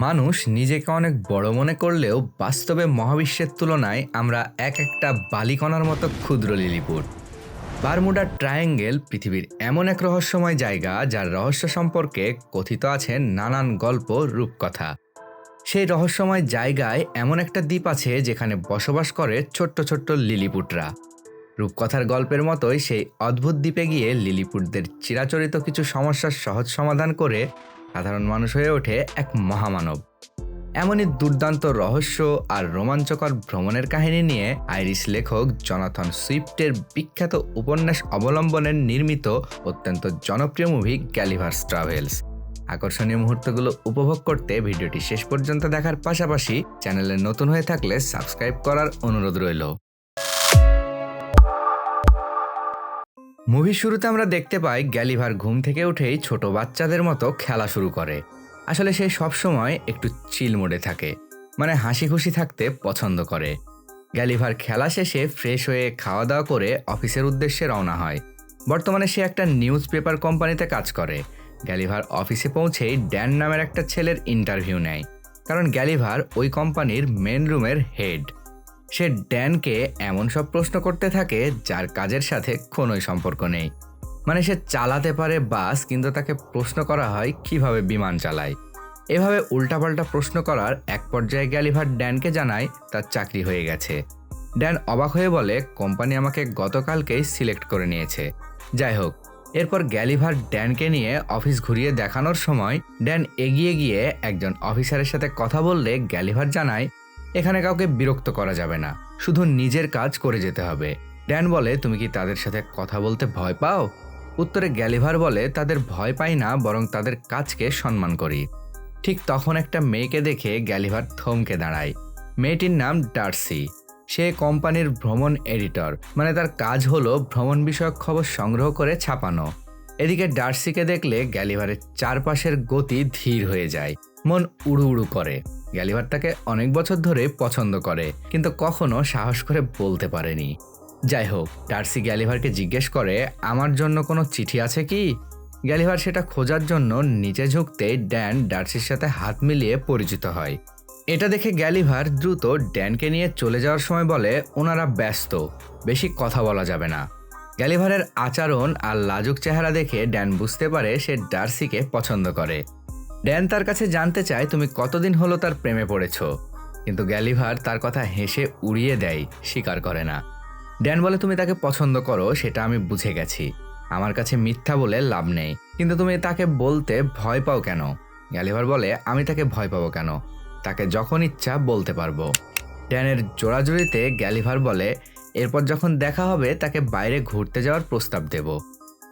মানুষ নিজেকে অনেক বড় মনে করলেও বাস্তবে মহাবিশ্বের তুলনায় আমরা এক একটা বালিকণার মতো ক্ষুদ্র লিলিপুট বারমুডা ট্রায়াঙ্গেল পৃথিবীর এমন এক রহস্যময় জায়গা যার রহস্য সম্পর্কে কথিত আছে নানান গল্প, রূপকথা। সেই রহস্যময় জায়গায় এমন একটা দ্বীপ আছে যেখানে বসবাস করে ছোট্ট ছোট্ট লিলিপুটরা। রূপকথার গল্পের মতোই সেই অদ্ভুত দ্বীপে গিয়ে লিলিপুটদের চিরাচরিত কিছু সমস্যার সহজ সমাধান করে সাধারণ মানুষ হয়ে ওঠে এক মহামানব। এমনই দুর্দান্ত রহস্য আর রোমাঞ্চকর ভ্রমণের কাহিনী নিয়ে আইরিশ লেখক জনাথন সুইফটের বিখ্যাত উপন্যাস অবলম্বনে নির্মিত অত্যন্ত জনপ্রিয় মুভি গ্যালিভার্স ট্রাভেলস। আকর্ষণীয় মুহূর্তগুলো উপভোগ করতে ভিডিওটি শেষ পর্যন্ত দেখার পাশাপাশি চ্যানেলে নতুন হয়ে থাকলে সাবস্ক্রাইব করার অনুরোধ রইল। মুভির শুরুতে আমরা দেখতে পাই গ্যালিভার ঘুম থেকে উঠেই ছোট বাচ্চাদের মতো খেলা শুরু করে। আসলে সে সবসময় একটু চিল মোডে থাকে মানে হাসি খুশি থাকতে পছন্দ করে। গ্যালিভার খেলা শেষে ফ্রেশ হয়ে খাওয়া দাওয়া করে অফিসের উদ্দেশ্যে রওনা হয়। বর্তমানে সে একটা নিউজ পেপার কোম্পানিতে কাজ করে। গ্যালিভার অফিসে পৌঁছেই ড্যান নামের একটা ছেলের ইন্টারভিউ নেয়, কারণ গ্যালিভার ওই কোম্পানির মেন রুমের হেড সে ড্যানকে এমন সব প্রশ্ন করতে থাকে যার কাজের সাথে কোনোই সম্পর্ক নেই। মানে সে চালাতে পারে বাস, কিন্তু তাকে প্রশ্ন করা হয় কীভাবে বিমান চালায়। এভাবে উল্টাপাল্টা প্রশ্ন করার এক পর্যায়ে গ্যালিভার ড্যানকে জানায়, তার চাকরি হয়ে গেছে। ড্যান অবাক হয়ে বলে, কোম্পানি আমাকে গতকালকেই সিলেক্ট করে নিয়েছে। যাই হোক, এরপর গ্যালিভার ড্যানকে নিয়ে অফিস ঘুরিয়ে দেখানোর সময়, ড্যান এগিয়ে গিয়ে একজন অফিসারের সাথে কথা বললে গ্যালিভার জানায় এখানে কাউকে বিরক্ত করা যাবে না। শুধু নিজের কাজ করে যেতে হবে। ড্যান বলে, তুমি কি তাদের সাথে কথা বলতে ভয় পাও? উত্তরে গ্যালিভার বলে, তাদের ভয় পাই না, বরং তাদের কাজকে সম্মান করি। ঠিক তখন একটা মেয়েকে দেখে গ্যালিভার থমকে দাঁড়ায়। মেয়েটির নাম ডার্সি। সে কোম্পানির ভ্রমণ এডিটর। মানে তার কাজ হলো ভ্রমণ বিষয়ক খবর সংগ্রহ করে ছাপানো। এদিকে ডার্সিকে দেখলে গ্যালিভারের চারপাশের গতি ধীর হয়ে যায়। মন উড়ু উড়ু করে। গ্যালিভার তাকে অনেক বছর ধরে পছন্দ করে, কিন্তু কখনো সাহস করে বলতে পারেনি। যাই হোক, ডার্সি গ্যালিভারকে জিজ্ঞেস করে, আমার জন্য কোনো চিঠি আছে কি? গ্যালিভার সেটা খোঁজার জন্য নিচে ঝুঁকতে ড্যান ডার্সির সাথে হাত মিলিয়ে পরিচিত হয়। এটা দেখে গ্যালিভার দ্রুত ড্যানকে নিয়ে চলে যাওয়ার সময় বলে, ওনারা ব্যস্ত, বেশি কথা বলা যাবে না। গ্যালিভারের আচরণ আর লাজুক চেহারা দেখে ড্যান বুঝতে পারে সে ডার্সিকে পছন্দ করে। ড্যান তার কাছে জানতে চায় তুমি কতদিন হলো তার প্রেমে পড়েছ। কিন্তু গ্যালিভার তার কথা হেসে উড়িয়ে দেয়, স্বীকার করে না। ড্যান বলে, তুমি তাকে পছন্দ করো, সেটা আমি বুঝে গেছি। আমার কাছে মিথ্যা বলে লাভ নেই। কিন্তু তুমি তাকে বলতে ভয় পাও কেন? গ্যালিভার বলে, আমি তাকে ভয় পাবো কেন? তাকে যখন ইচ্ছা বলতে পারব। ড্যানের জোড়াজুড়িতে গ্যালিভার বলে, এরপর যখন দেখা হবে, তাকে বাইরে ঘুরতে যাওয়ার প্রস্তাব দেব।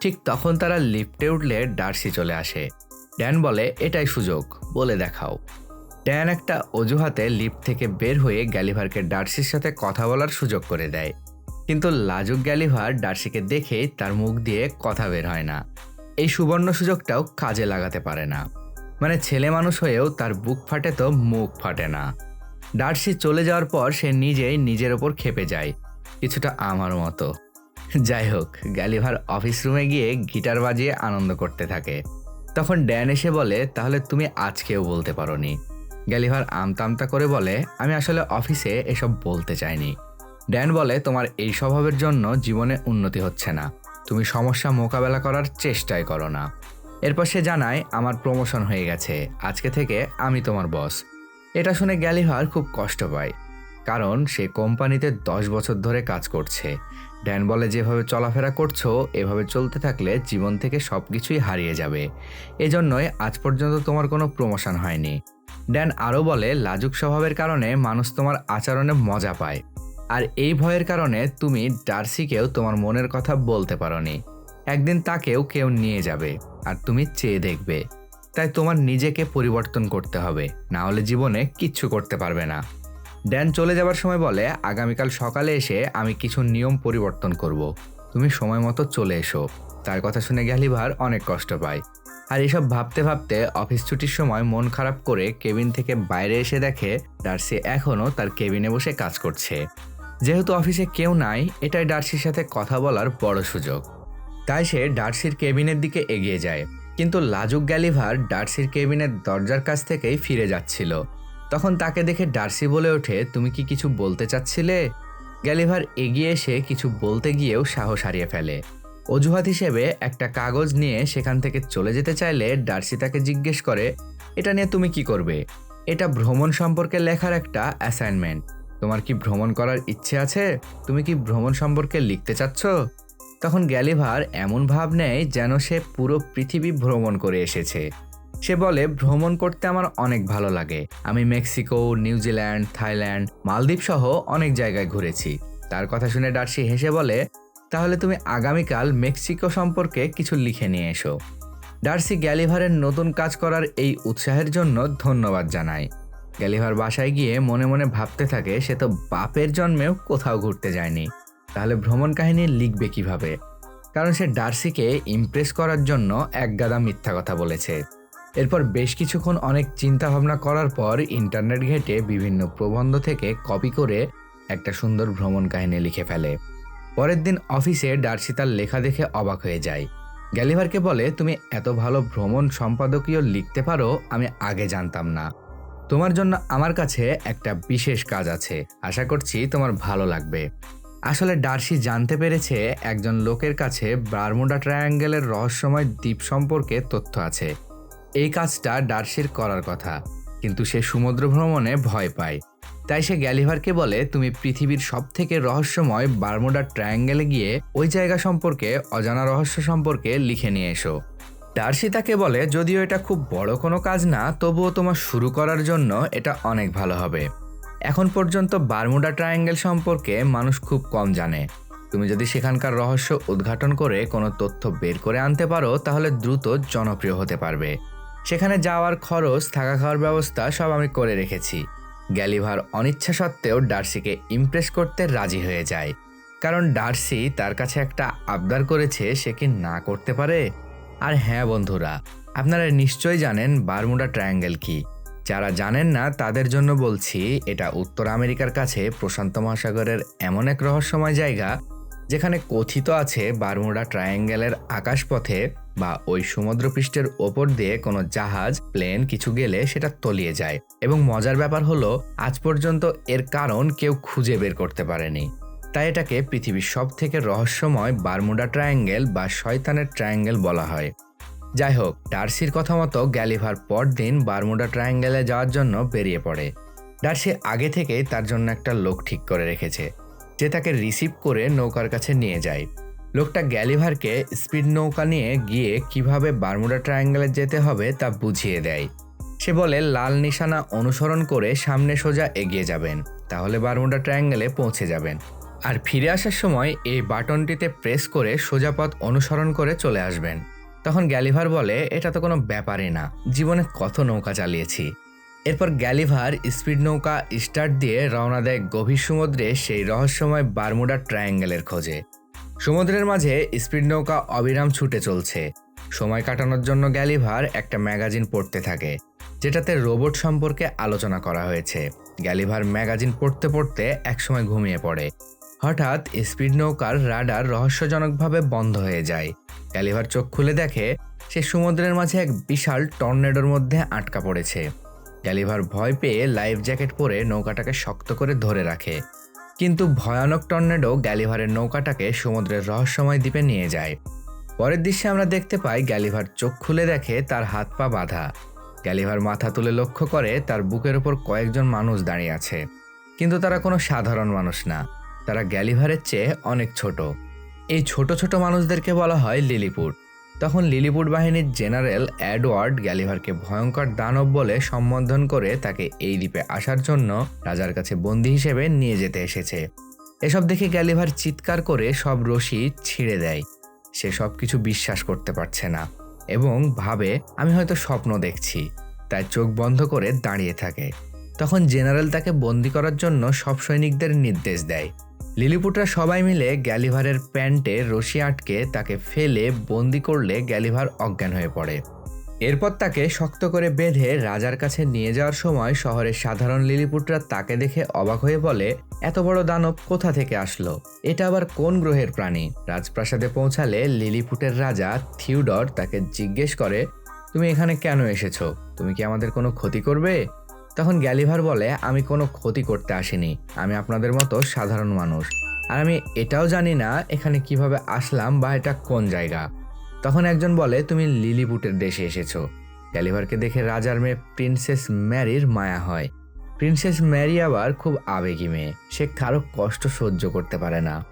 ঠিক তখন তারা লিফটে উঠলে ডার্সি চলে আসে। ড্যান বলে, এটাই সুযোগ, বলে দেখাও। ড্যান একটা অজুহাতে লিফট থেকে বের হয়ে গ্যালিভারকে ডার্সির সাথে কথা বলার সুযোগ করে দেয়। কিন্তু লাজুক গ্যালিভার ডার্সিকে দেখে তার মুখ দিয়ে কথা বের হয় না। এই সুবর্ণ সুযোগটাও কাজে লাগাতে পারে না। মানে ছেলে মানুষ হয়েও তার বুক ফাটে তো মুখ ফাটে না। ডার্সি চলে যাওয়ার পর সে নিজেই নিজের ওপর খেপে যায়, কিছুটা আমার মতো। যাই হোক, গ্যালিভার অফিস রুমে গিয়ে গিটার বাজিয়ে আনন্দ করতে থাকে। তখন ড্যান এসে বলে, তাহলে তুমি আজকেও বলতে পারোনি। গ্যালিভার আমতা আমতা করে বলে, আমি আসলে অফিসে এসব বলতে চাইনি। ড্যান বলে, তোমার এই স্বভাবের জন্য জীবনে উন্নতি হচ্ছে না। তুমি সমস্যা মোকাবেলা করার চেষ্টাই করো না। এরপর সে জানায়, আমার প্রমোশন হয়ে গেছে। আজকে থেকে আমি তোমার বস। এটা শুনে গ্যালিভার খুব কষ্ট পায়, কারণ সে কোম্পানিতে দশ বছর ধরে কাজ করছে। ড্যান বলে, যেভাবে চলাফেরা করছ, এভাবে চলতে থাকলে জীবন থেকে সব কিছুই হারিয়ে যাবে। এজন্যই আজ পর্যন্ত তোমার কোনো প্রমোশন হয়নি। ড্যান আরও বলে, লাজুক স্বভাবের কারণে মানুষ তোমার আচরণে মজা পায়। আর এই ভয়ের কারণে তুমি ডার্সিকেও তোমার মনের কথা বলতে পারোনি। একদিন তাকেও কেউ নিয়ে যাবে, আর তুমি চেয়ে দেখবে। তাই তোমার নিজেকে পরিবর্তন করতে হবে। না হলে জীবনে কিচ্ছু করতে পারবে না। ড্যান চলে যাবার সময় বলে, আগামীকাল সকালে এসে আমি কিছু নিয়ম পরিবর্তন করব। তুমি সময় মতো চলে এসো। তার কথা শুনে গ্যালিভার অনেক কষ্ট পায়। আর এসব ভাবতে ভাবতে অফিস ছুটির সময় মন খারাপ করে কেবিন থেকে বাইরে এসে দেখে ডার্সি এখনও তার কেবিনে বসে কাজ করছে। যেহেতু অফিসে কেউ নাই, এটাই ডার্সির সাথে কথা বলার বড় সুযোগ। তাই সে ডার্সির কেবিনের দিকে এগিয়ে যায়। কিন্তু লাজুক গ্যালিভার ডার্সির কেবিনের দরজার কাছ থেকেই ফিরে যাচ্ছিল। তখন তাকে দেখে ডার্সি বলে ওঠে, তুমি কি কিছু বলতে চাচ্ছিলে? গ্যালিভার এগিয়ে এসে কিছু বলতে গিয়েও সাহস হারিয়ে ফেলে। অজুহাত হিসেবে একটা কাগজ নিয়ে সেখান থেকে চলে যেতে চাইলে ডার্সি তাকে জিজ্ঞেস করে, এটা নিয়ে তুমি কি করবে? এটা ভ্রমণ সম্পর্কে লেখার একটা অ্যাসাইনমেন্ট তোমার কি ভ্রমণ করার ইচ্ছে আছে? তুমি কি ভ্রমণ সম্পর্কে লিখতে চাচ্ছ? তখন গ্যালিভার এমন ভাব নেয় যেন সে পুরো পৃথিবী ভ্রমণ করে এসেছে। সে বলে, ভ্রমণ করতে আমার অনেক ভালো লাগে। আমি মেক্সিকো নিউজিল্যান্ড থাইল্যান্ড, মালদ্বীপ সহ অনেক জায়গায় ঘুরেছি। তার কথা শুনে ডার্সি হেসে বলে, তাহলে তুমি আগামীকাল মেক্সিকো সম্পর্কে কিছু লিখে নিয়ে এসো। ডার্সি গ্যালিভারের নতুন কাজ করার এই উৎসাহের জন্য ধন্যবাদ জানায়। গ্যালিভার বাসায় গিয়ে মনে মনে ভাবতে থাকে, সে তো বাপের জন্মেও কোথাও ঘুরতে যায়নি। তাহলে ভ্রমণ কাহিনী লিখবে কীভাবে? কারণ সে ডার্সিকে ইমপ্রেস করার জন্য একগাদা মিথ্যা কথা বলেছে। এরপর বেশ কিছুক্ষণ অনেক চিন্তা ভাবনা করার পর ইন্টারনেট ঘেটে বিভিন্ন প্রবন্ধ থেকে কপি করে একটা সুন্দর ভ্রমণ কাহিনী লিখে ফেলে। পরের দিন অফিসে ডার্সি তার লেখা দেখে অবাক হয়ে যায়। গ্যালিভারকে বলে, তুমি এত ভালো ভ্রমণ সম্পাদকীয় লিখতে পারো, আমি আগে জানতাম না। তোমার জন্য আমার কাছে একটা বিশেষ কাজ আছে। আশা করছি তোমার ভালো লাগবে। আসলে ডার্সি জানতে পেরেছে একজন লোকের কাছে বারমুডা ট্রায়াঙ্গেলের রহস্যময় দ্বীপ সম্পর্কে তথ্য আছে। এই কাজটা ডার্সির করার কথা, কিন্তু সে সমুদ্র ভ্রমণে ভয় পায়। তাই সে গ্যালিভারকে বলে, তুমি পৃথিবীর সব থেকে রহস্যময় বারমুডা ট্রায়াঙ্গেলে গিয়ে ওই জায়গা সম্পর্কে, অজানা রহস্য সম্পর্কে লিখে নিয়ে এসো। ডার্সি তাকে বলে, যদিও এটা খুব বড় কোনো কাজ না, তবুও তোমার শুরু করার জন্য এটা অনেক ভালো হবে। এখন পর্যন্ত বারমুডা ট্রায়াঙ্গেল সম্পর্কে মানুষ খুব কম জানে। তুমি যদি সেখানকার রহস্য উদ্ঘাটন করে কোনো তথ্য বের করে আনতে পারো, তাহলে দ্রুত জনপ্রিয় হতে পারবে। সেখানে যাওয়ার খরচ, থাকা খাওয়ার ব্যবস্থা সব আমি করে রেখেছি। গ্যালিভার অনিচ্ছা সত্ত্বেও ডার্সিকে ইমপ্রেস করতে রাজি হয়ে যায়। কারণ ডার্সি তার কাছে একটা আবদার করেছে, সে কি না করতে পারে? আর হ্যাঁ বন্ধুরা, আপনারা নিশ্চয়ই জানেন বারমুডা ট্রায়াঙ্গেল কি। যারা জানেন না, তাদের জন্য বলছি, এটা উত্তর আমেরিকার কাছে প্রশান্ত মহাসাগরের এমন এক রহস্যময় জায়গা, যেখানে কথিত আছে বারমুডা ট্রায়াঙ্গেলের আকাশপথে বা ওই সমুদ্রপৃষ্ঠের ওপর দিয়ে কোনো জাহাজ, প্লেন কিছু গেলে সেটা তলিয়ে যায়। এবং মজার ব্যাপার হলো, আজ পর্যন্ত এর কারণ কেউ খুঁজে বের করতে পারেনি। তাই এটাকে পৃথিবীর সব থেকে রহস্যময় বারমুডা ট্রায়াঙ্গেল বা শয়তানের ট্রায়াঙ্গেল বলা হয়। যাই হোক, ডার্সির কথা মতো গ্যালিভার পরদিন বারমুডা ট্রায়াঙ্গেলে যাওয়ার জন্য বেরিয়ে পড়ে। ডার্সি আগে থেকেই তার জন্য একটা লোক ঠিক করে রেখেছে। যে তাকে রিসিভ করে নৌকার কাছে নিয়ে যায়। লোকটা গ্যালিভারকে স্পিড নৌকা নিয়ে গিয়ে কীভাবে বারমুডা ট্রায়াঙ্গেলে যেতে হবে তা বুঝিয়ে দেয়। সে বলে, লাল নিশানা অনুসরণ করে সামনে সোজা এগিয়ে যাবেন, তাহলে বারমুডা ট্রায়াঙ্গেলে পৌঁছে যাবেন। আর ফিরে আসার সময় এই বাটনটিতে প্রেস করে সোজা পথ অনুসরণ করে চলে আসবেন। তখন গ্যালিভার বলে, এটা তো কোনো ব্যাপারই না, জীবনে কত নৌকা চালিয়েছি। এরপর গ্যালিভার স্পিড নৌকা স্টার্ট দিয়ে রওনা দেয় গভীর সমুদ্রে সেই রহস্যময় বারমুডা ট্রায়াঙ্গেলের খোঁজে। সমুদ্রের মাঝে স্পিড নৌকা অবিরাম ছুটে চলছে। সময় কাটানোর জন্য গ্যালিভার একটা ম্যাগাজিন পড়তে থাকে, যেটাতে রোবট সম্পর্কে আলোচনা করা হয়েছে। গ্যালিভার ম্যাগাজিন পড়তে পড়তে একসময় ঘুমিয়ে পড়ে। হঠাৎ স্পিড নৌকার রাডার রহস্যজনকভাবে বন্ধ হয়ে যায়। গ্যালিভার চোখ খুলে দেখে সে সমুদ্রের মাঝে এক বিশাল টর্নেডোর মধ্যে আটকা পড়েছে। গ্যালিভার ভয় পেয়ে লাইফ জ্যাকেট পরে নৌকাটাকে শক্ত করে ধরে রাখে। কিন্তু ভয়ানক টর্নেডো গ্যালিভারের নৌকাটাকে সমুদ্রের রহস্যময় দ্বীপে নিয়ে যায়। পরের দৃশ্যে আমরা দেখতে পাই গ্যালিভার চোখ খুলে দেখে তার হাত পা বাঁধা। গ্যালিভার মাথা তুলে লক্ষ্য করে তার বুকের ওপর কয়েকজন মানুষ দাঁড়িয়ে আছে। কিন্তু তারা কোনো সাধারণ মানুষ না। তারা গ্যালিভারের চেয়ে অনেক ছোট। এই ছোট ছোট মানুষদেরকে বলা হয় লিলিপুট। তখন লিলিপুট বাহিনীর জেনারেল অ্যাডওয়ার্ড গ্যালিভারকে ভয়ঙ্কর দানব বলে সম্বোধন করে তাকে এই দ্বীপে আসার জন্য রাজার কাছে বন্দী হিসেবে নিয়ে যেতে এসেছে। এসব দেখে গ্যালিভার চিৎকার করে সব রশি ছিঁড়ে দেয়। সে সব কিছু বিশ্বাস করতে পারছে না এবং ভাবে, আমি হয়তো স্বপ্ন দেখছি। তাই চোখ বন্ধ করে দাঁড়িয়ে থাকে। তখন জেনারেল তাকে বন্দি করার জন্য সব সৈনিকদের নির্দেশ দেয়। লিলিপুটরা সবাই মিলে গ্যালিভারের প্যান্টে রশি আটকে তাকে ফেলে বন্দি করলে গ্যালিভার অজ্ঞান হয়ে পড়ে। এরপর তাকে শক্ত করে বেঁধে রাজার কাছে নিয়ে যাওয়ার সময় শহরের সাধারণ লিলিপুটরা তাকে দেখে অবাক হয়ে বলে, এত বড় দানব কোথা থেকে আসলো? এটা আবার কোন গ্রহের প্রাণী? রাজপ্রাসাদে পৌঁছালে লিলিপুটের রাজা থিউডর তাকে জিজ্ঞেস করে, তুমি এখানে কেন এসেছ? তুমি কি আমাদের কোনো ক্ষতি করবে? তখন গ্যালিভার বলে, আমি কোনো ক্ষতি করতে আসিনি। আমি আপনাদের মতো সাধারণ মানুষ। আর আমি এটাও জানি না এখানে কীভাবে আসলাম বা এটা কোন জায়গা। তখন একজন বলে, তুমি লিলিপুটের দেশে এসেছ। গ্যালিভারকে দেখে রাজার মেয়ে প্রিন্সেস ম্যারির মায়া হয়। প্রিন্সেস ম্যারি আবার খুব আবেগী মেয়ে। সে কারও কষ্ট সহ্য করতে পারে না।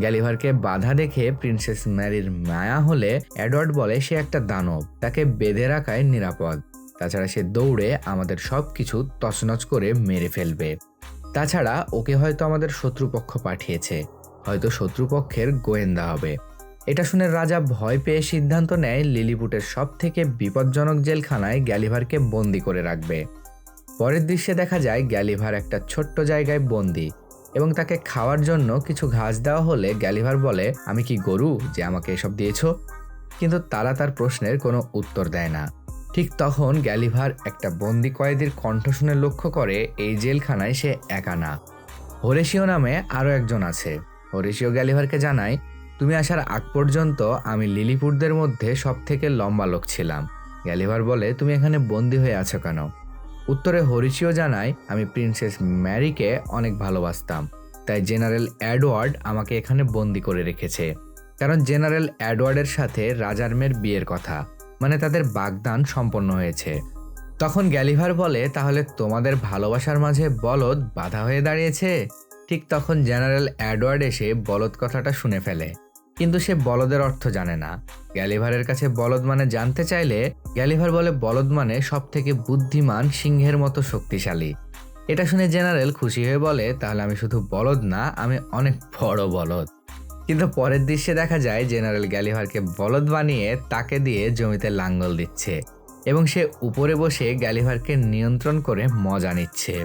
গ্যালিভারকে বাধা দেখে প্রিন্সেস ম্যারির মায়া হলে অ্যাডওয়ার্ড বলে, সে একটা দানব। তাকে বেঁধে রাখায় নিরাপদ। তাছাড়া সে দৌড়ে আমাদের সব কিছু তছনছ করে মেরে ফেলবে। তাছাড়া ওকে হয়তো আমাদের শত্রুপক্ষ পাঠিয়েছে। হয়তো শত্রুপক্ষের গোয়েন্দা হবে। এটা শুনে রাজা ভয় পেয়ে সিদ্ধান্ত নেয় লিলিপুটের সব থেকে বিপজ্জনক জেলখানায় গ্যালিভারকে বন্দি করে রাখবে। পরের দৃশ্যে দেখা যায় গ্যালিভার একটা ছোট্ট জায়গায় বন্দি এবং তাকে খাওয়ার জন্য কিছু ঘাস দেওয়া হলে গ্যালিভার বলে, আমি কি গরু যে আমাকে এসব দিয়েছ? কিন্তু তারা তার প্রশ্নের কোনো উত্তর দেয় না। ঠিক তখন গ্যালিভার একটা বন্দি কয়েদির কণ্ঠ শুনে লক্ষ্য করে এই জেলখানায় সে একা না। হরেশিও নামে আরও একজন আছে। হরেশিও গ্যালিভারকে জানায়, তুমি আসার আগ পর্যন্ত আমি লিলিপুরদের মধ্যে সব থেকে লম্বা লোক ছিলাম গ্যালিভার বলে, তুমি এখানে বন্দি হয়ে আছো কেন উত্তরে হরিশিও জানায়, আমি প্রিন্সেস ম্যারিকে অনেক ভালোবাসতাম, তাই জেনারেল অ্যাডওয়ার্ড আমাকে এখানে বন্দি করে রেখেছে। কারণ জেনারেল অ্যাডওয়ার্ডের সাথে রাজার মেয়ের বিয়ের কথা। মানে তাদের বাগদান সম্পন্ন হয়েছে। তখন গ্যালিভার বলে, তাহলে তোমাদের ভালোবাসার মাঝে বলদ বাধা হয়ে দাঁড়িয়েছে? ঠিক তখন জেনারেল অ্যাডওয়ার্ড এসে বলদ কথাটা শুনে ফেলে। কিন্তু সে বলদের অর্থ জানে না। গ্যালিভারের কাছে বলদ মানে জানতে চাইলে, গ্যালিভার বলে, বলদ মানে সব থেকে বুদ্ধিমান সিংহের মতো শক্তিশালী। এটা শুনে জেনারেল খুশি হয়ে বলে, তাহলে আমি শুধু বলদ না, আমি অনেক বড় বলদ। কিন্তু পরের দৃশ্যে দেখা যায় জেনারেল গ্যালিভারকে বলদ বানিয়ে তাকে দিয়ে জমিতে লাঙ্গল দিচ্ছে এবং সে উপরে বসে গ্যালিভারকে নিয়ন্ত্রণ করে মজা নিচ্ছে।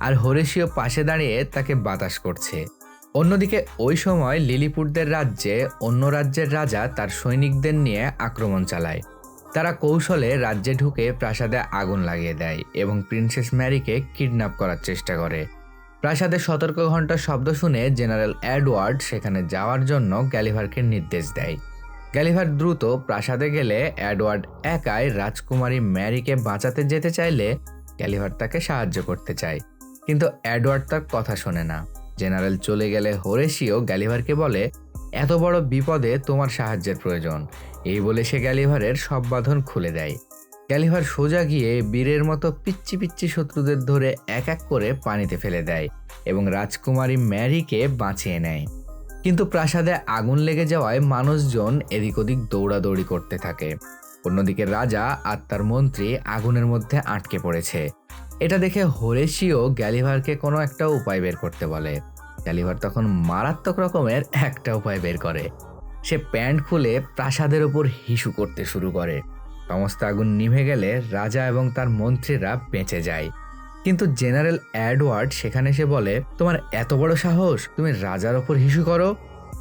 আর হরেশীয় পাশে দাঁড়িয়ে তাকে বাতাস করছে। অন্যদিকে ওই সময় লিলিপুটদের রাজ্যে অন্য রাজ্যের রাজা তার সৈনিকদের নিয়ে আক্রমণ চালায়। তারা কৌশলে রাজ্যে ঢুকে প্রাসাদে আগুন লাগিয়ে দেয় এবং প্রিন্সেস ম্যারিকে কিডন্যাপ করার চেষ্টা করে। প্রাসাদে সতর্ক ঘণ্টার শব্দ শুনে জেনারেল অ্যাডওয়ার্ড সেখানে যাওয়ার জন্য গ্যালিভারকে নির্দেশ দেয়। গ্যালিভার দ্রুত প্রাসাদে গেলে অ্যাডওয়ার্ড একাই রাজকুমারী ম্যারিকে বাঁচাতে যেতে চাইলে গ্যালিভার তাকে সাহায্য করতে চায়। কিন্তু অ্যাডওয়ার্ড তার কথা শোনে না। জেনারেল চলে গেলে হরেশিও গ্যালিভারকে বলে, এত বড় বিপদে তোমার সাহায্যের প্রয়োজন। এই বলে সে গ্যালিভারের সব বাঁধন খুলে দেয়। গ্যালিভার সোজা গিয়ে বীরের মতো পিচ্ছি পিচ্ছি শত্রুদের ধরে এক এক করে পানিতে ফেলে দেয় এবং রাজকুমারী ম্যারিকে বাঁচিয়ে নেয়। কিন্তু প্রাসাদে আগুন লেগে যাওয়ায় মানুষজন এদিক ওদিক দৌড়াদৌড়ি করতে থাকে। অন্যদিকে রাজা আর তার মন্ত্রী আগুনের মধ্যে আটকে পড়েছে। এটা দেখে হরেশিও গ্যালিভারকে কোনো একটা উপায় বের করতে বলে। গ্যালিভার তখন মারাত্মক রকমের একটা উপায় বের করে। সে প্যান্ট খুলে প্রাসাদের ওপর হিসু করতে শুরু করে। সমস্ত আগুন নিভে গেলে রাজা এবং তার মন্ত্রীরা বেঁচে যায়। কিন্তু জেনারেল অ্যাডওয়ার্ড সেখানে এসে বলে, তোমার এত বড় সাহস? তুমি রাজার ওপর হিসু করো?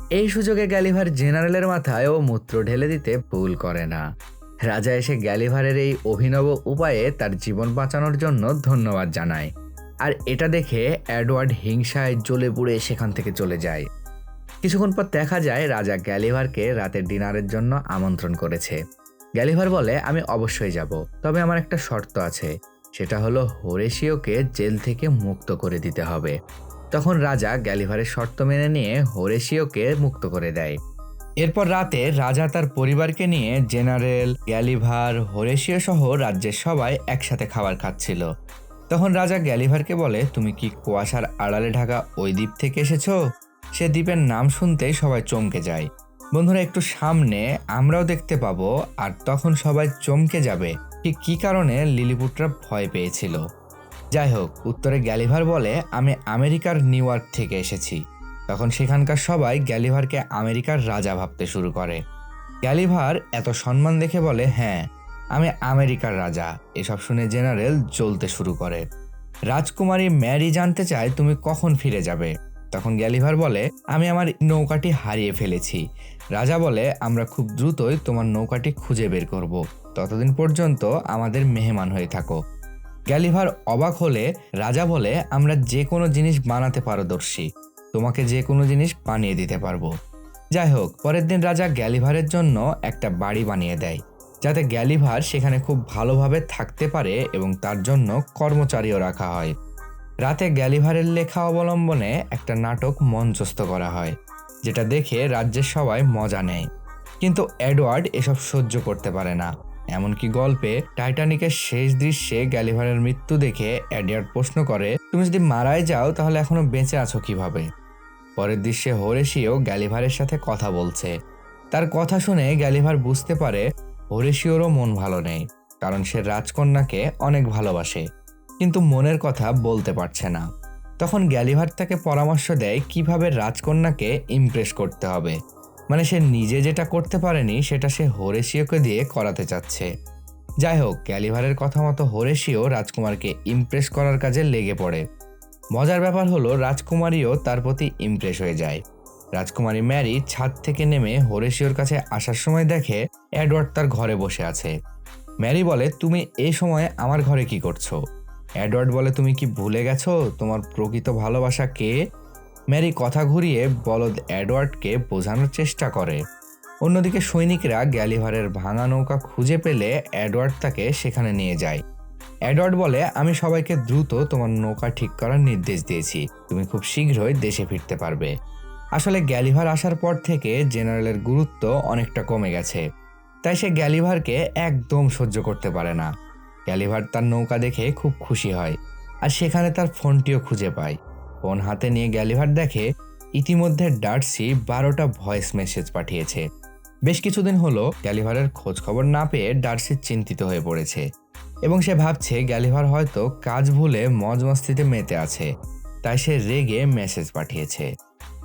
এই সুযোগে গ্যালিভার জেনারেলের মাথায় ও মূত্র ঢেলে দিতে ভুল করে না। রাজা এসে গ্যালিভারের এই অভিনব উপায়ে তার জীবন বাঁচানোর জন্য ধন্যবাদ জানায়। আর এটা দেখে অ্যাডওয়ার্ড হিংসায় জ্বলে পুড়ে সেখান থেকে চলে যায়। কিছুক্ষণ পর দেখা যায়, রাজা গ্যালিভারকে রাতের ডিনারের জন্য আমন্ত্রণ করেছে। গ্যালিভার বলে, আমি অবশ্যই যাব। তবে আমার একটা শর্ত আছে। সেটা হলো হরেশিওকে জেল থেকে মুক্ত করে দিতে হবে। তখন রাজা গ্যালিভারের শর্ত মেনে নিয়ে হরেশিওকে মুক্ত করে দেয়। এরপর রাতে রাজা তার পরিবারকে নিয়ে জেনারেল, গ্যালিভার হরেশিও সহ রাজ্যের সবাই একসাথে খাবার খাচ্ছিল। তখন রাজা গ্যালিভারকে বলে, তুমি কি কুয়াশার আড়ালে ঢাকা ওই দ্বীপ থেকে এসেছ? সে দ্বীপের নাম শুনতেই সবাই চমকে যায়। বন্ধুরা, একটু সামনে আমরাও দেখতে পাবো আর তখন সবাই চমকে যাবে। ঠিক কী কারণে লিলিপুটরা ভয় পেয়েছিল? যাই হোক, উত্তরে গ্যালিভার বলে, আমি আমেরিকার নিউ ইয়র্ক থেকে এসেছি। তখন সেখানকার সবাই গ্যালিভারকে আমেরিকার রাজা ভাবতে শুরু করে। গ্যালিভার এত সম্মান দেখে বলে হ্যাঁ আমি আমেরিকার রাজা। এসব শুনে জেনারেল জ্বলতে শুরু করে। রাজকুমারী ম্যারি জানতে চায় তুমি কখন ফিরে যাবে? তখন গ্যালিভার বলে, আমি আমার নৌকাটি হারিয়ে ফেলেছি। রাজা বলে, আমরা খুব দ্রুতই তোমার নৌকাটি খুঁজে বের করব। ততদিন পর্যন্ত আমাদের মেহমান হয়ে থাকো। গ্যালিভার অবাক হলে, রাজা বলে, আমরা যে কোনো জিনিস বানাতে পারদর্শী। তোমাকে যে কোনো জিনিস বানিয়ে দিতে পারব। যাই হোক, পরের দিন রাজা গ্যালিভারের জন্য একটা বাড়ি বানিয়ে দেয়, যাতে গ্যালিভার সেখানে খুব ভালোভাবে থাকতে পারে এবং তার জন্য কর্মচারীও রাখা হয়। রাতে গ্যালিভারের লেখা অবলম্বনে একটা নাটক মঞ্চস্থ করা হয়, যেটা দেখে রাজ্যের সবাই মজা নেয়। কিন্তু এডওয়ার্ড এসব সহ্য করতে পারে না। এমনকি গল্পে টাইটানিকের শেষ দৃশ্যে গ্যালিভারের মৃত্যু দেখে এডওয়ার্ড প্রশ্ন করে, তুমি যদি মারাই যাও, তাহলে এখনও বেঁচে আছো কীভাবে? পরের দৃশ্যে হরেশিও গ্যালিভারের সাথে কথা বলছে। তার কথা শুনে গ্যালিভার বুঝতে পারে, হরেশিওরও মন ভালো নেই, কারণ সে রাজকন্যাকে অনেক ভালোবাসে। কিন্তু মনের কথা বলতে পারছে না। তখন গ্যালিভার তাকে পরামর্শ দেয় কীভাবে রাজকন্যাকে ইমপ্রেস করতে হবে। মানে সে নিজে যেটা করতে পারেনি, সেটা সে হরেশিওকে দিয়ে করাতে চাচ্ছে। যাই হোক, গ্যালিভারের কথা মতো হরেশিও রাজকুমারকে ইমপ্রেস করার কাজে লেগে পড়ে। মজার ব্যাপার হলো, রাজকুমারীও তার প্রতি ইমপ্রেস হয়ে যায়। রাজকুমারী ম্যারি ছাদ থেকে নেমে হরেশিওর কাছে আসার সময় দেখে অ্যাডওয়ার্ড তার ঘরে বসে আছে। ম্যারি বলে, তুমি এই সময় আমার ঘরে কি করছ? এডওয়ার্ড বলে তুমি কি ভুলে গেছো? তোমার প্রকৃত ভালোবাসা কে? ম্যারি কথা ঘুরিয়ে বলদ এডওয়ার্ডকে বোঝানোর চেষ্টা করে। অন্যদিকে সৈনিকরা গ্যালিভারের ভাঙা নৌকা খুঁজে পেলে অ্যাডওয়ার্ড তাকে সেখানে নিয়ে যায়। অ্যাডওয়ার্ড বলে, আমি সবাইকে দ্রুত তোমার নৌকা ঠিক করার নির্দেশ দিয়েছি। তুমি খুব শীঘ্রই দেশে ফিরতে পারবে। আসলে গ্যালিভার আসার পর থেকে জেনারেলের গুরুত্ব অনেকটা কমে গেছে। তাই সে গ্যালিভারকে একদম সহ্য করতে পারে না। গ্যালিভার তার নৌকা দেখে খুব খুশি হয় আর সেখানে তার ফোনটিও খুঁজে পায়। ফোন হাতে নিয়ে গ্যালিভার দেখে ইতিমধ্যে ডার্সি বারোটা ভয়েস মেসেজ পাঠিয়েছে। বেশ কিছুদিন হলো গ্যালিভারের খোঁজ খবর না পেয়ে ডার্সি চিন্তিত হয়ে পড়েছে এবং সে ভাবছে গ্যালিভার হয়তো কাজ ভুলে মজ মস্তিতে মেতে আছে, তাই সে রেগে মেসেজ পাঠিয়েছে।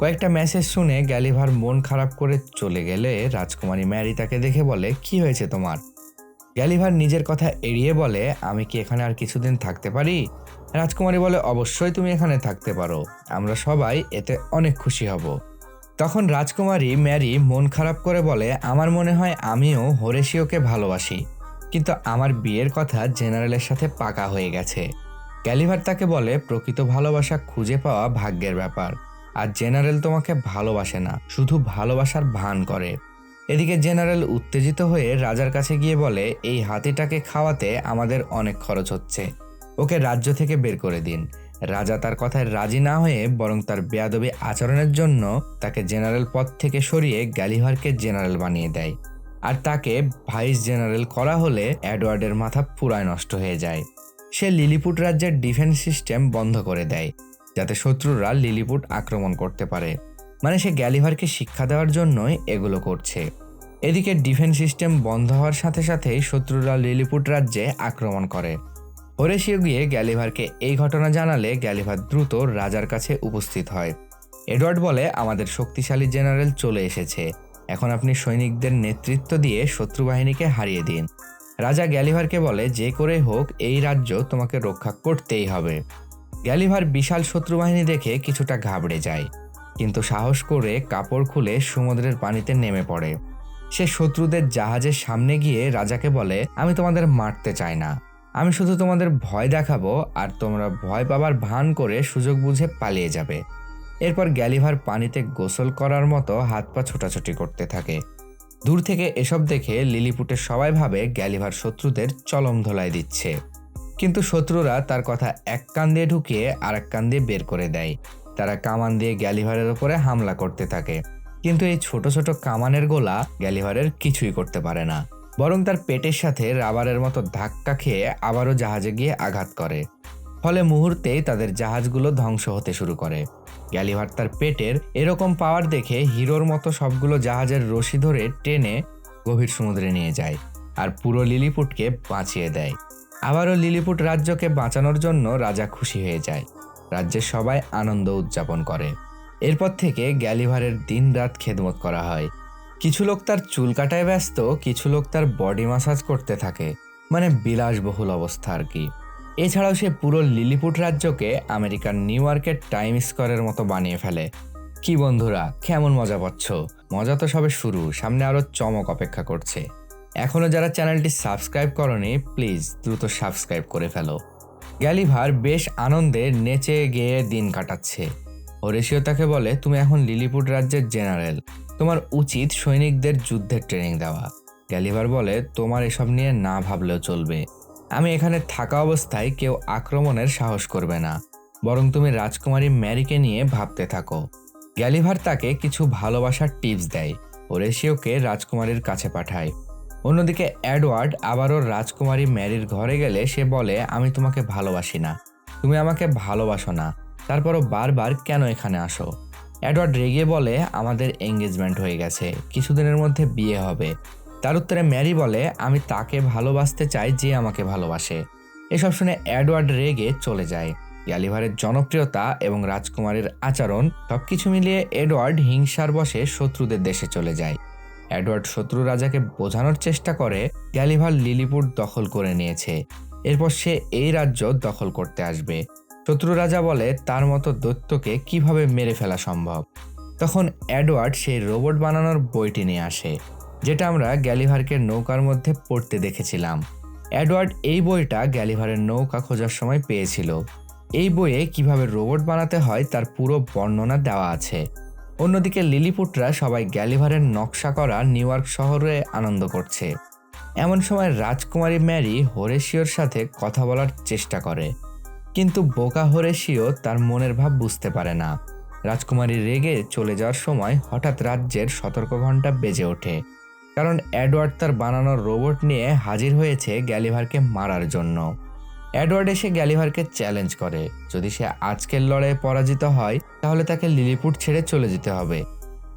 কয়েকটা মেসেজ শুনে গ্যালিভার মন খারাপ করে চলে গেলে রাজকুমারী ম্যারি তাকে দেখে বলে, কি হয়েছে তোমার? গ্যালিভার নিজের কথা এড়িয়ে বলে, আমি কি এখানে আর কিছুদিন থাকতে পারি? রাজকুমারী বলে, অবশ্যই তুমি এখানে থাকতে পারো। আমরা সবাই এতে অনেক খুশি হব। তখন রাজকুমারী ম্যারি মন খারাপ করে বলে, আমার মনে হয় আমিও হরেশিওকে ভালোবাসি, কিন্তু আমার বিয়ের কথা জেনারেলের সাথে পাকা হয়ে গেছে। গ্যালিভার তাকে বলে, প্রকৃত ভালোবাসা খুঁজে পাওয়া ভাগ্যের ব্যাপার, আর জেনারেল তোমাকে ভালোবাসে না, শুধু ভালোবাসার ভান করে। এদিকে জেনারেল উত্তেজিত হয়ে রাজার কাছে গিয়ে বলে, এই হাতিটাকে খাওয়াতে আমাদের অনেক খরচ হচ্ছে। ওকে রাজ্য থেকে বের করে দিন রাজা তার কথায় রাজি না হয়ে বরং তার বেয়াদবি আচরণের জন্য তাকে জেনারেল পদ থেকে সরিয়ে গ্যালিভারকে জেনারেল বানিয়ে দেয়। আর তাকে ভাইস জেনারেল করা হলে অ্যাডওয়ার্ডের মাথা পুরায় নষ্ট হয়ে যায়। সে লিলিপুট রাজ্যের ডিফেন্স সিস্টেম বন্ধ করে দেয়, যাতে শত্রুরা লিলিপুট আক্রমণ করতে পারে। মানে সে গ্যালিভারকে শিক্ষা দেওয়ার জন্যই এগুলো করছে। এদিকে ডিফেন্স সিস্টেম বন্ধ হওয়ার সাথে সাথেই শত্রুরা লিলিপুট রাজ্যে আক্রমণ করে। হরেশিও গিয়ে গ্যালিভারকে এই ঘটনা জানালে গ্যালিভার দ্রুত রাজার কাছে উপস্থিত হয়। এডওয়ার্ড বলে, আমাদের শক্তিশালী জেনারেল চলে এসেছে। এখন আপনি সৈনিকদের নেতৃত্ব দিয়ে শত্রু বাহিনীকে হারিয়ে দিন। রাজা গ্যালিভারকে বলে, যে করে হোক, এই রাজ্য তোমাকে রক্ষা করতেই হবে। গ্যালিভার বিশাল শত্রু বাহিনী দেখে কিছুটা ঘাবড়ে যায়। কিন্তু সাহস করে কাপড় খুলে সমুদ্রের পানিতে নেমে পড়ে। সে শত্রুদের জাহাজের সামনে গিয়ে রাজাকে বলে, আমি তোমাদের মারতে চাই না। আমি শুধু তোমাদের ভয় দেখাবো আর তোমরা ভয় পাবার ভান করে সুযোগ বুঝে পালিয়ে যাবে। এরপর গ্যালিভার পানিতে গোসল করার মতো হাত পা ছোটাছুটি করতে থাকে। দূর থেকে এসব দেখে লিলিপুটের সবাই ভাবে গ্যালিভার শত্রুদের চলম ধোলাই দিচ্ছে। কিন্তু শত্রুরা তার কথা এক কান দিয়ে ঢুকিয়ে আর এক কান দিয়ে বের করে দেয়। তারা কামান দিয়ে গ্যালিভারের ওপরে হামলা করতে থাকে। কিন্তু এই ছোট ছোট কামানের গোলা গ্যালিভারের কিছুই করতে পারে না। বরং তার পেটের সাথে রাবারের মতো ধাক্কা খেয়ে আবারও জাহাজে গিয়ে আঘাত করে। ফলে মুহূর্তেই তাদের জাহাজগুলো ধ্বংস হতে শুরু করে। গ্যালিভার তার পেটের এরকম পাওয়ার দেখে হিরোর মতো সবগুলো জাহাজের রশি ধরে টেনে গভীর সমুদ্রে নিয়ে যায় আর পুরো লিলিপুটকে বাঁচিয়ে দেয়। আবারও লিলিপুট রাজ্যকে বাঁচানোর জন্য রাজা খুশি হয়ে যায়। রাজ্যের সবাই আনন্দ উদযাপন করে। এরপর থেকে গ্যালিভারের দিন রাত খেদমত করা হয়। কিছু লোক তার চুল কাটায় ব্যস্ত, কিছু লোক তার বডি মাসাজ করতে থাকে। মানে বিলাসবহুল অবস্থা আর কি। এছাড়াও সে পুরো লিলিপুট রাজ্যকে আমেরিকার নিউ ইয়র্কের টাইম স্কোয়ারের মতো বানিয়ে ফেলে। কি বন্ধুরা, কেমন মজা পাচ্ছ? মজা তো সবে শুরু, সামনে আরও চমক অপেক্ষা করছে। এখনও যারা চ্যানেলটি সাবস্ক্রাইব করনি, প্লিজ দ্রুত সাবস্ক্রাইব করে ফেলো। গ্যালিভার বেশ আনন্দে নেচে গেয়ে দিন কাটাচ্ছে। হরেশিও তাকে বলে, তুমি এখন লিলিপুট রাজ্যের জেনারেল। তোমার উচিত সৈনিকদের যুদ্ধের ট্রেনিং দেওয়া। গ্যালিভার বলে, তোমার এসব নিয়ে না ভাবলেও চলবে। আমি এখানে থাকা অবস্থায় কেউ আক্রমণের সাহস করবে না। বরং তুমি রাজকুমারী ম্যারিকে নিয়ে ভাবতে থাকো। গ্যালিভার তাকে কিছু ভালোবাসার টিপস দেয়। ওরেশিওকে রাজকুমারীর কাছে পাঠায়। অন্যদিকে অ্যাডওয়ার্ড আবারও রাজকুমারী ম্যারির ঘরে গেলে সে বলে, আমি তোমাকে ভালোবাসি না। তুমি আমাকে ভালোবাসো না। তারপরও বারবার কেন এখানে আসো? অ্যাডওয়ার্ড রেগে বলে, আমাদের এঙ্গেজমেন্ট হয়ে গেছে। কিছুদিনের মধ্যে বিয়ে হবে। তার উত্তরে ম্যারি বলে, আমি তাকে ভালোবাসতে চাই যে আমাকে ভালোবাসে। এসব শুনে অ্যাডওয়ার্ড রেগে চলে যায়। গ্যালিভারের জনপ্রিয়তা এবং রাজকুমারীর আচরণ সবকিছু মিলিয়ে এডওয়ার্ড হিংসার বশে শত্রুদের দেশে চলে যায়। এডওয়ার্ড শত্রু রাজাকে বোঝানোর চেষ্টা করে, গ্যালিভার লিলিপুট দখল করে নিয়েছে। এরপর সে এই রাজ্য দখল করতে আসবে। শত্রু রাজা বলে, তার মতো দৈত্যকে কীভাবে মেরে ফেলা সম্ভব? তখন অ্যাডওয়ার্ড সেই রোবট বানানোর বইটি নিয়ে আসে, যেটা আমরা গ্যালিভারকে নৌকার মধ্যে পড়তে দেখেছিলাম। অ্যাডওয়ার্ড এই বইটা গ্যালিভারের নৌকা খোঁজার সময় পেয়েছিল। এই বইয়ে কীভাবে রোবট বানাতে হয় তার পুরো বর্ণনা দেওয়া আছে। অন্যদিকে লিলিপুটরা সবাই গ্যালিভারের নকশা করা নিউ ইয়র্ক শহরে আনন্দ করছে। এমন সময় রাজকুমারী ম্যারি হরেশিওর সাথে কথা বলার চেষ্টা করে। কিন্তু বোকা হরেশিও তার মনের ভাব বুঝতে পারে না। রাজকুমারী রেগে চলে যাওয়ার সময় হঠাৎ রাজ্যের সতর্ক ঘণ্টা বেজে ওঠে। কারণ অ্যাডওয়ার্ড তার বানানোর রোবট নিয়ে হাজির হয়েছে গ্যালিভারকে মারার জন্য। অ্যাডওয়ার্ড এসে গ্যালিভারকে চ্যালেঞ্জ করে। যদি সে আজকের লড়াইয়ে পরাজিত হয়, তাহলে তাকে লিলিপুট ছেড়ে চলে যেতে হবে।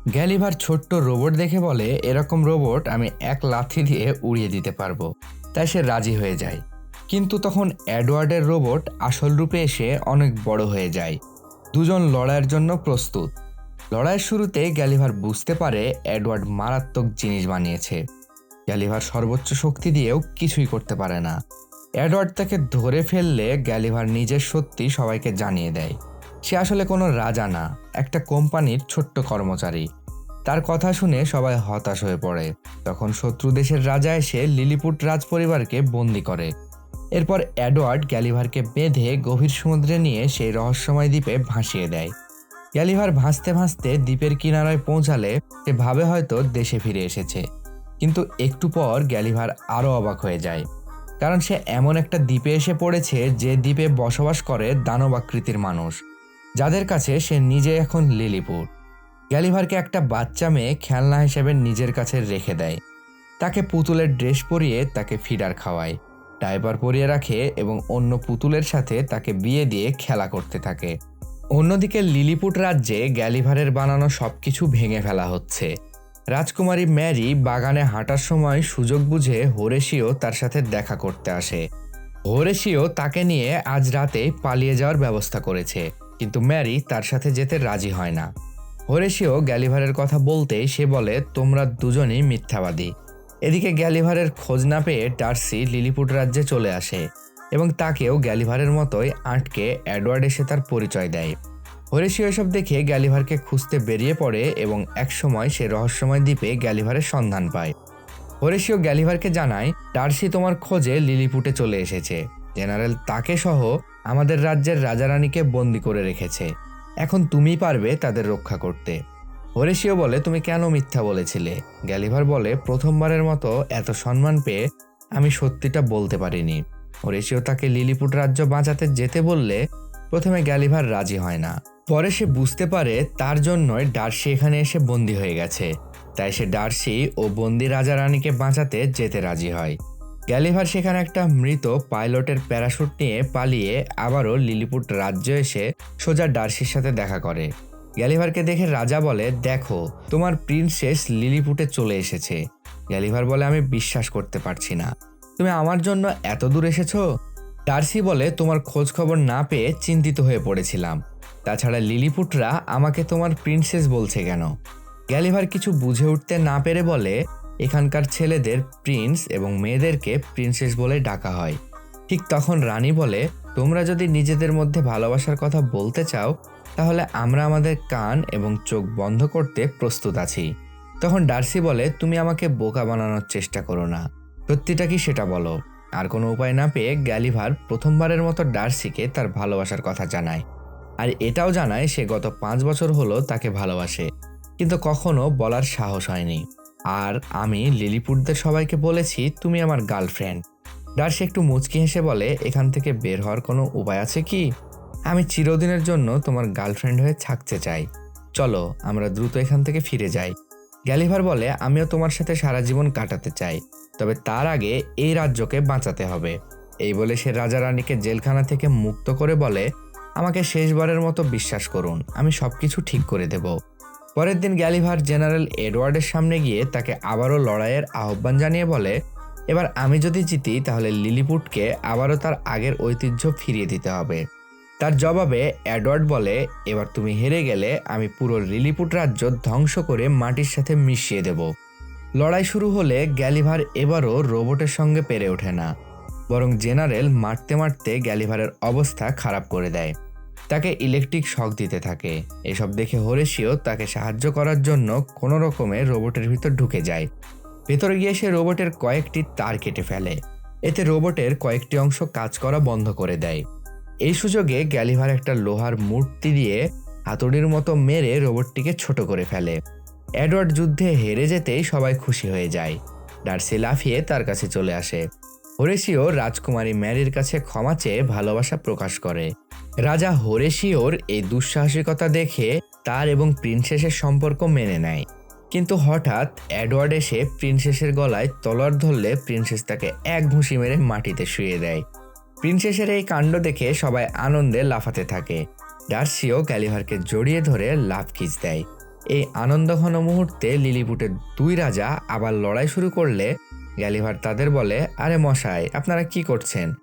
গ্যালিভার ছোট্ট রোবট দেখে বলে, এরকম রোবট আমি এক লাথি দিয়ে উড়িয়ে দিতে পারব। তাই সে রাজি হয়ে যায়। কিন্তু তখন অ্যাডওয়ার্ডের রোবট আসল রূপে এসে অনেক বড় হয়ে যায়। দুজন লড়াইয়ের জন্য প্রস্তুত। লড়াইয়ের শুরুতে গ্যালিভার বুঝতে পারে অ্যাডওয়ার্ড মারাত্মক জিনিস বানিয়েছে। গ্যালিভার সর্বোচ্চ শক্তি দিয়েও কিছুই করতে পারে না। অ্যাডওয়ার্ড তাকে ধরে ফেললে গ্যালিভার নিজের সত্যি সবাইকে জানিয়ে দেয়। সে আসলে কোনো রাজা না, একটা কোম্পানির ছোট্ট কর্মচারী। তার কথা শুনে সবাই হতাশ হয়ে পড়ে। তখন শত্রু দেশের রাজা এসে লিলিপুট রাজ পরিবারকে বন্দি করে। এরপর অ্যাডওয়ার্ড গ্যালিভারকে বেঁধে গভীর সমুদ্রে নিয়ে সেই রহস্যময় দ্বীপে ভাসিয়ে দেয়। গ্যালিভার ভাসতে ভাসতে দ্বীপের কিনারায় পৌঁছালে সে ভাবে হয়তো দেশে ফিরে এসেছে। কিন্তু একটু পর গ্যালিভার আরও অবাক হয়ে যায়। কারণ সে এমন একটা দ্বীপে এসে পড়েছে যে দ্বীপে বসবাস করে দানবাকৃতির মানুষ, যাদের কাছে সে নিজে এখন লিলিপুর। গ্যালিভারকে একটা বাচ্চা মেয়ে খেলনা হিসেবে নিজের কাছে রেখে দেয়। তাকে পুতুলের ড্রেস পরিয়ে তাকে ফিডার খাওয়ায়, ডাইপার পরিয়ে রাখে এবং অন্য পুতুলের সাথে তাকে বিয়ে দিয়ে খেলা করতে থাকে। অন্যদিকে লিলিপুট রাজ্যে গ্যালিভারের বানানো সব কিছু ভেঙে ফেলা হচ্ছে। রাজকুমারী ম্যারি বাগানে হাঁটার সময় সুযোগ বুঝে হরেশিও তার সাথে দেখা করতে আসে। হরেশিও তাকে নিয়ে আজ রাতে পালিয়ে যাওয়ার ব্যবস্থা করেছে, কিন্তু ম্যারি তার সাথে যেতে রাজি হয় না। হরেশিও গ্যালিভারের কথা বলতেই সে বলে, তোমরা দুজনই মিথ্যাবাদী। এদিকে গ্যালিভারের খোঁজ না পেয়ে ডার্সি লিলিপুট রাজ্যে চলে আসে এবং তাকেও গ্যালিভারের মতোই আটকে অ্যাডওয়ার্ড এসে তার পরিচয় দেয়। হরেশিও এসব দেখে গ্যালিভারকে খুঁজতে বেরিয়ে পড়ে এবং একসময় সে রহস্যময় দ্বীপে গ্যালিভারের সন্ধান পায়। হরেশিও গ্যালিভারকে জানায়, ডার্সি তোমার খোঁজে লিলিপুটে চলে এসেছে। জেনারেল তাকে সহ আমাদের রাজ্যের রাজারানীকে বন্দি করে রেখেছে। এখন তুমি পারবে তাদের রক্ষা করতে। হরেশিও বলে, তুমি কেন মিথ্যা বলেছিলে? গ্যালিভার বলে, প্রথমবারের মতো এত সম্মান পেয়ে আমি সত্যিটা বলতে পারিনি। হরেশিও তাকে লিলিপুট রাজ্য বাঁচাতে যেতে বললে প্রথমে গ্যালিভার রাজি হয় না। পরে সে বুঝতে পারে তার জন্যই ডার্সি এখানে এসে বন্দি হয়ে গেছে। তাই সে ডার্সি ও বন্দি রাজা রানীকে বাঁচাতে যেতে রাজি হয়। গ্যালিভার সেখানে একটা মৃত পাইলটের প্যারাশুট নিয়ে পালিয়ে আবারও লিলিপুট রাজ্য এসে সোজা ডার্সির সাথে দেখা করে। গ্যালিভারকে দেখে রাজা বলে, দেখো, তোমার প্রিন্সেস লিলিপুটে চলে এসেছে। গ্যালিভার বলে, আমি বিশ্বাস করতে পারছি না। তুমি আমার জন্য এত দূর এসেছ? ডার্সি বলে তোমার খোঁজ খবর না পেয়ে চিন্তিত হয়ে পড়েছিলাম। তাছাড়া লিলিপুটরা আমাকে তোমার প্রিন্সেস বলছে কেন? গ্যালিভার কিছু বুঝে উঠতে না পেরে বলে, এখানকার ছেলেদের প্রিন্স এবং মেয়েদেরকে প্রিন্সেস বলে ডাকা হয়। ঠিক তখন রানী বলে, তোমরা যদি নিজেদের মধ্যে ভালোবাসার কথা বলতে চাও, তাহলে আমরা আমাদের কান এবং চোখ বন্ধ করতে প্রস্তুত আছি। তখন ডার্সি বলে, তুমি আমাকে বোকা বানানোর চেষ্টা করো না। সত্যিটা কি সেটা বলো? আর কোনো উপায় না পেয়ে গ্যালিভার প্রথমবারের মতো ডার্সিকে তার ভালোবাসার কথা জানায়। আর এটাও জানায় সে গত পাঁচ বছর হলো তাকে ভালোবাসে। কিন্তু কখনো বলার সাহস হয়নি। আর আমি লিলিপুটদের সবাইকে বলেছি, তুমি আমার গার্লফ্রেন্ড। ডার্সি একটু মুচকি হেসে বলে, এখান থেকে বের হওয়ার কোনো উপায় আছে কি? আমি চিরদিনের জন্য তোমার গার্লফ্রেন্ড হয়ে থাকতে চাই। চলো, আমরা দ্রুত এখান থেকে ফিরে যাই। গ্যালিভার বলে, আমিও তোমার সাথে সারা জীবন কাটাতে চাই। তবে তার আগে এই রাজ্যকে বাঁচাতে হবে। এই বলে সে রাজা রানীকে জেলখানা থেকে মুক্ত করে বলে, আমাকে শেষবারের মতো বিশ্বাস করুন, আমি সব কিছু ঠিক করে দেব। পরের দিন গ্যালিভার জেনারেল এডওয়ার্ডের সামনে গিয়ে তাকে আবারও লড়াইয়ের আহ্বান জানিয়ে বলে, এবার আমি যদি জিতি, তাহলে লিলিপুটকে আবারও তার আগের ঐতিহ্য ফিরিয়ে দিতে হবে। তার জবাবে অ্যাডওয়ার্ড বলে, এবার তুমি হেরে গেলে আমি পুরো লিলিপুট রাজ্য ধ্বংস করে মাটির সাথে মিশিয়ে দেব। লড়াই শুরু হলে গ্যালিভার এবারও রোবটের সঙ্গে পেরে ওঠে না, বরং জেনারেল মারতে মারতে গ্যালিভারের অবস্থা খারাপ করে দেয়। তাকে ইলেকট্রিক শক দিতে থাকে। এসব দেখে হরেশিও তাকে সাহায্য করার জন্য কোনো রকমে রোবটের ভিতর ঢুকে যায়। ভেতরে গিয়ে সে রোবটের কয়েকটি তার কেটে ফেলে। এতে রোবটের কয়েকটি অংশ কাজ করা বন্ধ করে দেয়। এই সুযোগে গ্যালিভার একটা লোহার মূর্তি দিয়ে হাতুড়ির মতো মেরে রোবটটিকে ছোট করে ফেলে। এডওয়ার্ড যুদ্ধে হেরে যেতেই সবাই খুশি হয়ে যায়। ডার্সি লাফিয়ে তার কাছে চলে আসে। হরেশিও রাজকুমারী ম্যারির কাছে ক্ষমা চেয়ে ভালোবাসা প্রকাশ করে। রাজা হরেশিওর এই দুঃসাহসিকতা দেখে তার এবং প্রিন্সেসের সম্পর্ক মেনে নেয়। কিন্তু হঠাৎ অ্যাডওয়ার্ড এসে প্রিন্সেসের গলায় তলোয়ার ধরলে প্রিন্সেস তাকে এক ঘুষি মেরে মাটিতে শুয়ে দেয়। প্রিন্সেসের এই কাণ্ড দেখে সবাই আনন্দে লাফাতে থাকে। ডার্সিও গ্যালিভারকে জড়িয়ে ধরে লাফ খিচ দেয়। এই আনন্দঘন মুহূর্তে লিলিপুটের দুই রাজা আবার লড়াই শুরু করলে গ্যালিভার তাদের বলে, আরে মশাই, আপনারা কি করছেন?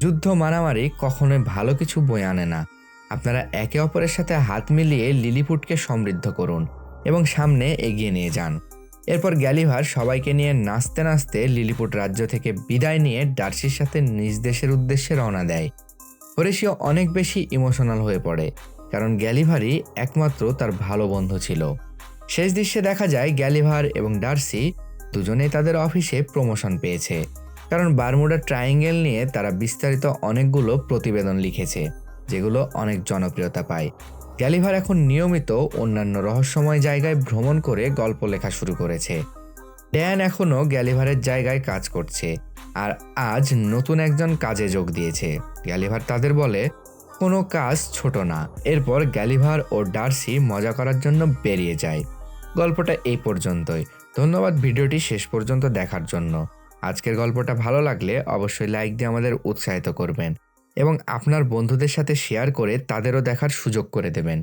যুদ্ধ মারামারি কখনোই ভালো কিছু বয়ে আনে না। আপনারা একে অপরের সাথে হাত মিলিয়ে লিলিপুটকে সমৃদ্ধ করুন এবং সামনে এগিয়ে নিয়ে যান। এরপর গ্যালিভার সবাইকে নিয়ে নাচতে নাচতে লিলিপুট রাজ্য থেকে বিদায় নিয়ে ডার্সির সাথে নিজ দেশের উদ্দেশ্যে রওনা দেয়। হরেশিও অনেক বেশি ইমোশনাল হয়ে পড়ে। কারণ গ্যালিভারই একমাত্র তার ভালো বন্ধু ছিল। শেষ দৃশ্যে দেখা যায় গ্যালিভার এবং ডার্সি দুজনেই তাদের অফিসে প্রমোশন পেয়েছে। কারণ বারমুডা ট্রায়াঙ্গেল নিয়ে তারা বিস্তারিত অনেকগুলো প্রতিবেদন লিখেছে, যেগুলো অনেক জনপ্রিয়তা পায়। গ্যালিভার এখন নিয়মিত অন্যান্য রহস্যময় জায়গায় ভ্রমণ করে গল্প লেখা শুরু করেছে। ড্যান এখনও গ্যালিভারের জায়গায় কাজ করছে, আর আজ নতুন একজন কাজে যোগ দিয়েছে। গ্যালিভার তাদের বলে কোনো কাজ ছোট না। এরপর গ্যালিভার ও ডার্সি মজা করার জন্য বেরিয়ে যায়। গল্পটা এই পর্যন্তই। ধন্যবাদ ভিডিওটি শেষ পর্যন্ত দেখার জন্য। আজকের গল্পটা ভালো লাগলে অবশ্যই লাইক দিয়ে আমাদের উৎসাহিত করবেন এবং আপনার বন্ধুদের সাথে শেয়ার করে তাদেরও দেখার সুযোগ করে দেবেন।